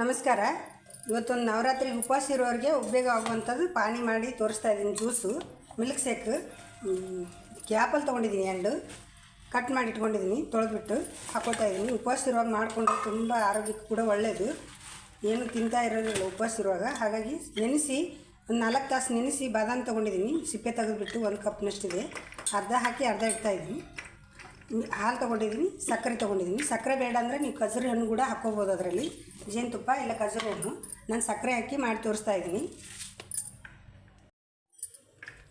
ನಮಸ್ಕಾರ. ಇವತ್ತೊಂದು ನವರಾತ್ರಿ ಉಪವಾಸ ಇರೋರಿಗೆ ಉಪಯೋಗ ಆಗುವಂಥದ್ದು ಪಾನಿ ಮಾಡಿ ತೋರಿಸ್ತಾ ಇದ್ದೀನಿ ಜ್ಯೂಸು, ಮಿಲ್ಕ್ ಶೇಕ್ ಕ್ಯಾಪಲ್ಲಿ ತೊಗೊಂಡಿದ್ದೀನಿ ಎರಡು. ಕಟ್ ಮಾಡಿ ಇಟ್ಕೊಂಡಿದ್ದೀನಿ, ತೊಳೆದ್ಬಿಟ್ಟು ಹಾಕೋತಾ ಇದ್ದೀನಿ. ಉಪವಾಸ ಇರುವಾಗ ಮಾಡಿಕೊಂಡ್ರೆ ತುಂಬ ಆರೋಗ್ಯಕ್ಕೆ ಕೂಡ ಒಳ್ಳೆಯದು ಏನು ತಿಂತಾ ಇರೋದಿಲ್ಲ ಉಪವಾಸ ಇರುವಾಗ. ಹಾಗಾಗಿ ನೆನೆಸಿ, ಒಂದು ನಾಲ್ಕು ತಾಸು ನೆನೆಸಿ ಬಾದಾಮಿ ತೊಗೊಂಡಿದ್ದೀನಿ. ಸಿಪ್ಪೆ ತೆಗೆದುಬಿಟ್ಟು ಒಂದು ಕಪ್ನಷ್ಟಿದೆ. ಅರ್ಧ ಹಾಕಿ ಅರ್ಧ ಇಡ್ತಾ ಇದ್ದೀನಿ. ಹಾಲು ತೊಗೊಂಡಿದ್ದೀನಿ ಸಕ್ಕರೆ ತೊಗೊಂಡಿದ್ದೀನಿ ಸಕ್ಕರೆ ಬೇಡ ಅಂದರೆ ನೀವು ಕಸರಿ ಹಣ್ಣು ಕೂಡ ಹಾಕ್ಕೋಬೋದು ಅದರಲ್ಲಿ. ಜೇನುತುಪ್ಪ ಇಲ್ಲ ಖಜೂರಿ ಹಣ್ಣು. ನಾನು ಸಕ್ಕರೆ ಹಾಕಿ ಮಾಡಿ ತೋರಿಸ್ತಾ ಇದ್ದೀನಿ.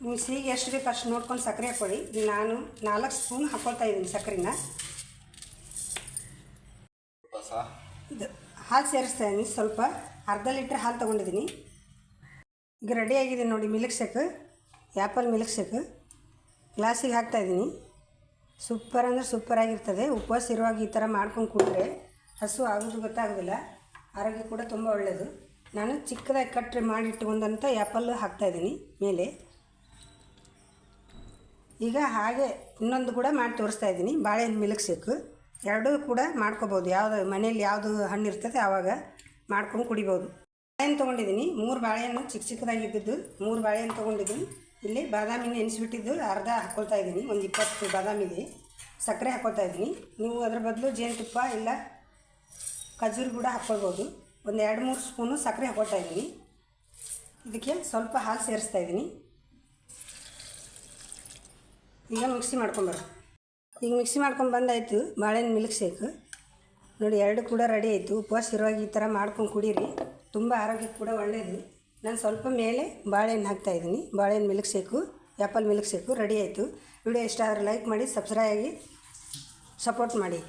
ನೀವು ಸಿಹಿಗೆ ಎಷ್ಟು ಬೇಕು ಅಷ್ಟು ನೋಡ್ಕೊಂಡು ಸಕ್ಕರೆ ಹಾಕ್ಕೊಳ್ಳಿ. ನಾನು ನಾಲ್ಕು ಸ್ಪೂನ್ ಹಾಕ್ಕೊಳ್ತಾ ಇದ್ದೀನಿ ಸಕ್ಕರೆನ. ಇದು ಹಾಲು ಸೇರಿಸ್ತಾ ಇದ್ದೀನಿ ಸ್ವಲ್ಪ. ಅರ್ಧ ಲೀಟ್ರ್ ಹಾಲು ತೊಗೊಂಡಿದ್ದೀನಿ ಈಗ ರೆಡಿ ಆಗಿದೆ ನೋಡಿ milkshake apple milkshake ಗ್ಲಾಸಿಗೆ ಹಾಕ್ತಾಯಿದ್ದೀನಿ ಸೂಪರ್ ಅಂದರೆ ಸೂಪರ್ ಆಗಿರ್ತದೆ. ಉಪವಾಸ ಇರುವಾಗ ಈ ಥರ ಮಾಡ್ಕೊಂಡು ಕುಡಿದ್ರೆ ಹಸು ಆಗೋದು ಗೊತ್ತಾಗೋದಿಲ್ಲ. ಆರೋಗ್ಯ ಕೂಡ ತುಂಬ ಒಳ್ಳೆಯದು ನಾನು ಚಿಕ್ಕದಾಗಿ ಕಟ್ರಿ ಮಾಡಿಟ್ಕೊಂಡಂಥ ಆ್ಯಪಲ್ಲು ಆ್ಯಪಲ್ ಹಾಕ್ತಾಯಿದ್ದೀನಿ ಮೇಲೆ. ಈಗ ಹಾಗೆ ಇನ್ನೊಂದು ಕೂಡ ಮಾಡಿ ತೋರಿಸ್ತಾ ಇದ್ದೀನಿ. ಬಾಳೆಹಣ್ಣು ಮಿಲ್ಕ್ ಶೇಕು ಎರಡೂ ಕೂಡ ಮಾಡ್ಕೋಬೋದು. ಯಾವುದು ಮನೆಯಲ್ಲಿ ಯಾವುದು ಹಣ್ಣು ಇರ್ತದೆ ಆವಾಗ ಮಾಡ್ಕೊಂಡು ಕುಡಿಬೋದು. ಬಾಳೆಹಣ್ಣು ತೊಗೊಂಡಿದ್ದೀನಿ. ಮೂರು ಬಾಳೆಹಣ್ಣು ಚಿಕ್ಕ ಚಿಕ್ಕದಾಗಿದ್ದು ಮೂರು ಬಾಳೆಹಣ್ಣು ತೊಗೊಂಡಿದ್ದೀನಿ. ಇಲ್ಲಿ ಬಾದಾಮಿ ನೆನೆಸಿಬಿಟ್ಟಿದ್ದು ಅರ್ಧ ಹಾಕ್ಕೊಳ್ತಾ ಇದ್ದೀನಿ, ಒಂದು ಇಪ್ಪತ್ತು ಬಾದಾಮಿಗೆ ಸಕ್ಕರೆ ಹಾಕ್ಕೊಳ್ತಾ ಇದ್ದೀನಿ. ನೀವು ಅದ್ರ ಬದಲು ಜೇನುತುಪ್ಪ ಇಲ್ಲ ಖಜೂರಿ ಕೂಡ ಹಾಕ್ಕೊಳ್ಬೋದು ಒಂದು ಎರಡು ಮೂರು ಸ್ಪೂನು ಸಕ್ಕರೆ ಹಾಕ್ಕೊಳ್ತಾ ಇದ್ದೀನಿ. ಇದಕ್ಕೆ ಸ್ವಲ್ಪ ಹಾಲು ಸೇರಿಸ್ತಾ ಇದ್ದೀನಿ. ಈಗ ಮಿಕ್ಸಿ ಮಾಡ್ಕೊಂಬರ್ರಿ ಈಗ ಮಿಕ್ಸಿ ಮಾಡ್ಕೊಂಡು ಬಂದಾಯಿತು, ಬಾಳೆಹಣ್ಣು ಮಿಲ್ಕ್ ಶೇಕ್ ನೋಡಿ, ಎರಡು ಕೂಡ ರೆಡಿ ಆಯಿತು. ಉಪವಾಸ ಇರುವಾಗ ಈ ಥರ ಮಾಡ್ಕೊಂಡು ಕುಡೀರಿ. ತುಂಬ ಆರೋಗ್ಯಕ್ಕೆ ಕೂಡ ಒಳ್ಳೆಯದು ನಾನು ಸ್ವಲ್ಪ ಮೇಲೆ ಬಾಳೆಹಣ್ಣು ಹಾಕ್ತಾಯಿದ್ದೀನಿ ಬಾಳೆಹಣ್ಣು milkshake apple milkshake ready ಆಯಿತು. ವಿಡಿಯೋ ಇಷ್ಟ ಆದರೆ ಲೈಕ್ ಮಾಡಿ ಸಬ್ಸ್ಕ್ರೈಬ್ ಆಗಿ ಸಪೋರ್ಟ್ ಮಾಡಿ.